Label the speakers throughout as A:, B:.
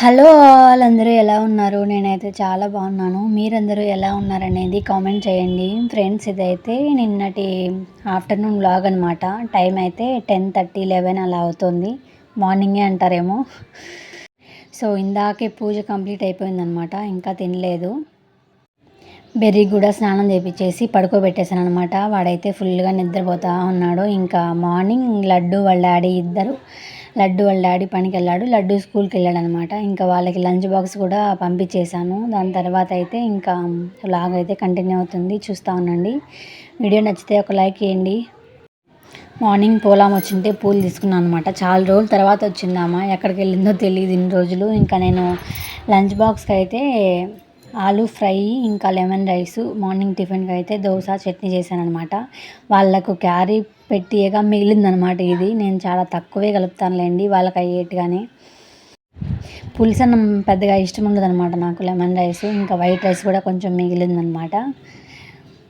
A: Hello all అందరూ ఎలా ఉన్నారు? నేనైతే చాలా బాగున్నాను. మీరందరూ ఎలా ఉన్నారనేది కామెంట్ చేయండి. ఫ్రెండ్స్ ఇదైతే నిన్నటి ఆఫ్టర్నూన్ బ్లాగ్ అనమాట టైం అయితే టెన్ థర్టీ లెవెన్ అలా అవుతుంది. మార్నింగే అంటారేమో. సో ఇందాకే పూజ కంప్లీట్ అయిపోయిందనమాట ఇంకా తినలేదు. బెర్రీ కూడా స్నానం చేపించేసి పడుకోబెట్టేశాను అనమాట వాడైతే ఫుల్గా నిద్రపోతా ఉన్నాడు. ఇంకా మార్నింగ్ లడ్డు వాళ్ళ డాడీ ఇద్దరు లడ్డు వాళ్ళ డాడీ పనికి వెళ్ళాడు లడ్డు స్కూల్కి వెళ్ళాడు అనమాట ఇంకా వాళ్ళకి లంచ్ బాక్స్ కూడా పంపించేశాను. దాని తర్వాత అయితే ఇంకా లాగ్ అయితే కంటిన్యూ అవుతుంది. చూస్తూ ఉండండి. వీడియో నచ్చితే ఒక లైక్ చేయండి. మార్నింగ్ పోలాం వచ్చింటే పూలు తీసుకున్నాను అనమాట. చాలా రోజుల తర్వాత వచ్చిందామా ఎక్కడికి వెళ్ళిందో తెలియదు ఇన్ని రోజులు. ఇంకా నేను లంచ్ బాక్స్కి అయితే ఆలూ ఫ్రై ఇంకా లెమన్ రైస్ మార్నింగ్ టిఫిన్కి అయితే దోశ చట్నీ చేశాను అనమాట వాళ్ళకు క్యారీ పెట్టియగా మిగిలిందనమాట ఇది. నేను చాలా తక్కువే కలుపుతానులేండి వాళ్ళకి అయ్యేట్టుగానే. పులుసన్నం పెద్దగా ఇష్టం ఉండదనమాట నాకు లెమన్ రైస్ ఇంకా వైట్ రైస్ కూడా కొంచెం మిగిలిందనమాట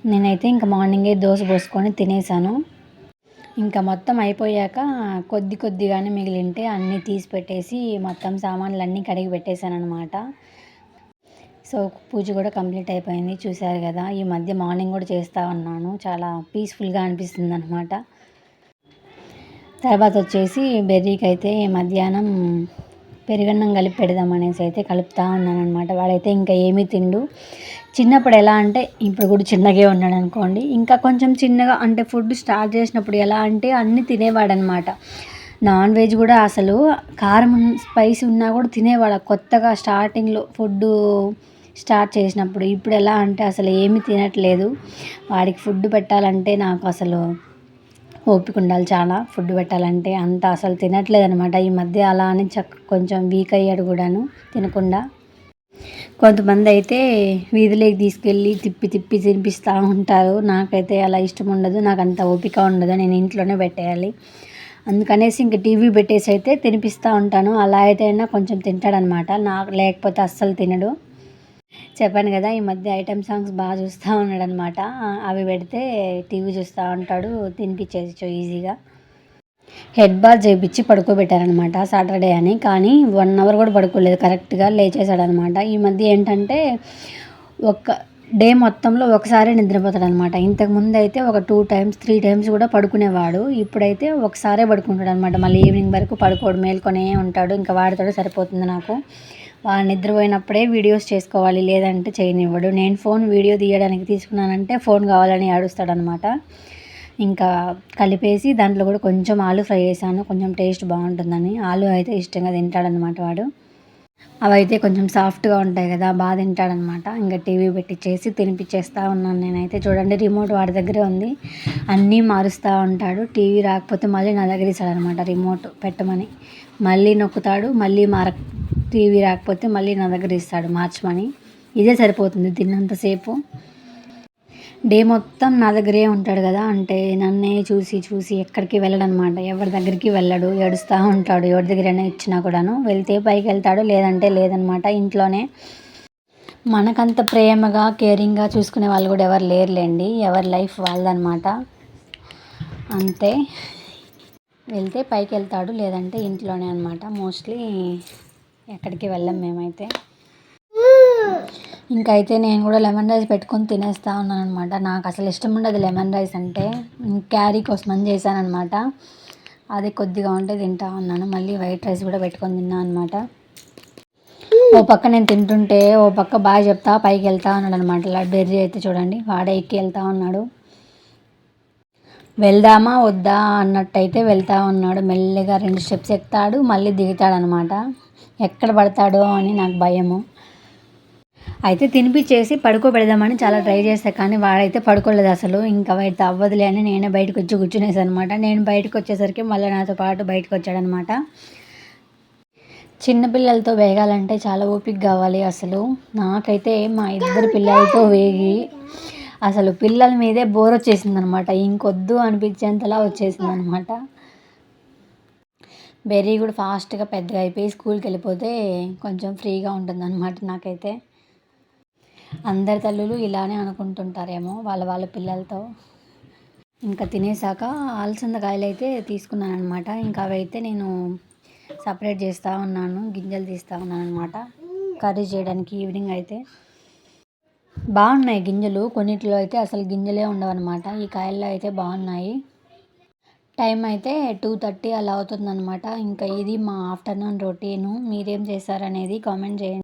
A: నేనైతే ఇంకా మార్నింగే దోశ పోసుకొని తినేసాను ఇంకా మొత్తం అయిపోయాక కొద్ది కొద్దిగానే మిగిలింటే అన్నీ తీసి పెట్టేసి మొత్తం సామాన్లు అన్నీ కడిగి పెట్టేశాను అనమాట సో పూజ కూడా కంప్లీట్ అయిపోయింది. చూశారు కదా ఈ మధ్య మార్నింగ్ కూడా చేస్తూ ఉన్నాను. చాలా పీస్ఫుల్గా అనిపిస్తుంది అనమాట తర్వాత వచ్చేసి బెర్రీకి అయితే మధ్యాహ్నం పెరుగన్నం కలిపి పెడదాం అనేసి అయితే కలుపుతూ ఉన్నాను అనమాట వాడైతే ఇంకా ఏమీ తిండు. చిన్నప్పుడు ఎలా అంటే ఇప్పుడు కూడా చిన్నగే ఉన్నాడు అనుకోండి. ఇంకా కొంచెం చిన్నగా అంటే ఫుడ్ స్టార్ట్ చేసినప్పుడు ఎలా అంటే అన్నీ తినేవాడు అనమాట నాన్ వెజ్ కూడా అసలు కారం స్పైసీ ఉన్నా కూడా తినేవాడు. కొత్తగా స్టార్టింగ్లో ఫుడ్ స్టార్ట్ చేసినప్పుడు ఇప్పుడు ఎలా అంటే అసలు ఏమి తినట్లేదు. వాడికి ఫుడ్ పెట్టాలంటే నాకు అసలు ఓపిక ఉండాలి చాలా. ఫుడ్ పెట్టాలంటే అంత అసలు తినట్లేదు అనమాట ఈ మధ్య అలా అని చక్క కొంచెం వీక్ అయ్యాడు కూడాను తినకుండా. కొంతమంది అయితే వీధిలోకి తీసుకెళ్ళి తిప్పి తిప్పి తినిపిస్తూ ఉంటారు. నాకైతే అలా ఇష్టం ఉండదు. నాకు అంత ఓపిక ఉండదు. నేను ఇంట్లోనే పెట్టేయాలి. అందుకనేసి ఇంక టీవీ పెట్టేసి అయితే తినిపిస్తూ ఉంటాను. అలా అయితే అయినా కొంచెం తింటాడనమాట నాకు లేకపోతే అస్సలు తినడు. చెప్పాను కదా ఈ మధ్య ఐటమ్ సాంగ్స్ బాగా చూస్తూ ఉన్నాడు అనమాట అవి పెడితే టీవీ చూస్తూ ఉంటాడు తినిపించేసి ఈజీగా. హెడ్ బాత్ చేయించి పడుకోబెట్టారనమాట సాటర్డే అని కానీ వన్ అవర్ కూడా పడుకోలేదు కరెక్ట్గా లేచేసాడనమాట ఈ మధ్య ఏంటంటే ఒక డే మొత్తంలో ఒకసారి నిద్రపోతాడు అనమాట ఇంతకుముందు అయితే ఒక టూ టైమ్స్ త్రీ టైమ్స్ కూడా పడుకునేవాడు. ఇప్పుడైతే ఒకసారే పడుకుంటాడు అనమాట మళ్ళీ ఈవినింగ్ వరకు పడుకోడు మేల్కొనే ఉంటాడు ఇంకా వాడితో సరిపోతుంది నాకు. వాడు నిద్రపోయినప్పుడే వీడియోస్ చేసుకోవాలి లేదంటే చేయనివ్వడు. నేను ఫోన్ వీడియో తీయడానికి తీసుకున్నానంటే ఫోన్ కావాలని ఆడుస్తాడనమాట ఇంకా కలిపేసి దాంట్లో కూడా కొంచెం ఆలు ఫ్రై చేశాను. కొంచెం టేస్ట్ బాగుంటుందని. ఆలు అయితే ఇష్టంగా తింటాడనమాట వాడు. అవి అయితే కొంచెం సాఫ్ట్గా ఉంటాయి కదా బాగా తింటాడనమాట. ఇంకా టీవీ పెట్టించేసి తినిపించేస్తూ ఉన్నాను నేనైతే. చూడండి రిమోట్ వాడి దగ్గరే ఉంది. అన్నీ మారుస్తూ ఉంటాడు. టీవీ రాకపోతే మళ్ళీ నా దగ్గర ఇస్తాడనమాట రిమోట్ పెట్టమని. మళ్ళీ నొక్కుతాడు మళ్ళీ మార టీవీ రాకపోతే మళ్ళీ నా దగ్గర ఇస్తాడు మార్చమని ఇదే సరిపోతుంది తిన్నంతసేపు డే మొత్తం నా దగ్గరే ఉంటాడు కదా అంటే నన్నే చూసి చూసి ఎక్కడికి వెళ్ళడనమాట. ఎవరి దగ్గరికి వెళ్ళడు ఏడుస్తూ ఉంటాడు. ఎవరి దగ్గరైనా ఇచ్చినా కూడాను వెళ్తే పైకి వెళ్తాడు లేదంటే లేదనమాట. ఇంట్లోనే మనకంత ప్రేమగా కేరింగ్గా చూసుకునే వాళ్ళు కూడా ఎవరు లేరులేండి. ఎవరి లైఫ్ వాళ్ళదనమాట. అంతే. వెళ్తే పైకి వెళ్తాడు లేదంటే ఇంట్లోనే అనమాట. మోస్ట్లీ ఎక్కడికి వెళ్ళాం మేమైతే? ఇంకైతే నేను కూడా లెమన్ రైస్ పెట్టుకొని తినేస్తా ఉన్నాను అనమాట నాకు అసలు ఇష్టం ఉండదు లెమన్ రైస్ అంటే. క్యారీ కోసం అని చేశాను అనమాట అది కొద్దిగా ఉంటే తింటా ఉన్నాను. మళ్ళీ వైట్ రైస్ కూడా పెట్టుకొని తిన్నాను అనమాట ఓ పక్క నేను తింటుంటే ఓ పక్క బాగా చెప్తా పైకి వెళ్తా ఉన్నాడు అనమాట లడ్డు అయితే చూడండి వాడే ఎక్కి వెళ్తా ఉన్నాడు. వెళ్దామా వద్దా అన్నట్టయితే వెళ్తా ఉన్నాడు. మెల్లిగా రెండు స్టెప్స్ ఎక్కుతాడు మళ్ళీ దిగుతాడనమాట ఎక్కడ పడతాడో అని నాకు భయము. అయితే తినిపించేసి పడుకోబెడదామని చాలా ట్రై చేస్తే కానీ వాడైతే పడుకోలేదు అసలు. ఇంకా వాడితే అవ్వదులే అని నేనే బయటకు వచ్చి కూర్చునేసాను అనమాట నేను బయటకు వచ్చేసరికి మళ్ళీ నాతో పాటు బయటకు వచ్చాడనమాట చిన్నపిల్లలతో వేగాలంటే చాలా ఓపిక కావాలి అసలు. నాకైతే మా ఇద్దరు పిల్లలతో వేగి అసలు పిల్లల మీదే బోర్ వచ్చేసింది అనమాట ఇంకొద్దు అనిపించేంతలా వచ్చేసింది అనమాట బెర్రీ కూడా ఫాస్ట్గా పెద్దగా అయిపోయి స్కూల్కి వెళ్ళిపోతే కొంచెం ఫ్రీగా ఉంటుంది అనమాట నాకైతే. అందరి తల్లులు ఇలానే అనుకుంటుంటారేమో వాళ్ళ వాళ్ళ పిల్లలతో. ఇంకా తినేసాక అలసంద కాయలు అయితే తీసుకున్నాను అనమాట ఇంకా అవి అయితే నేను సపరేట్ చేస్తూ ఉన్నాను గింజలు తీస్తూ ఉన్నాను అనమాట కర్రీ చేయడానికి ఈవినింగ్ అయితే. బాగున్నాయి గింజలు కొన్నిట్లో అయితే అసలు గింజలే ఉండవు అనమాట ఈ కాయల్లో అయితే బాగున్నాయి. టైం అయితే టూ థర్టీ అలా అవుతుందన్నమాట. ఇంకా ఇది మా ఆఫ్టర్నూన్ రొటీను. మీరేం చేశారనేది కామెంట్ చేయండి.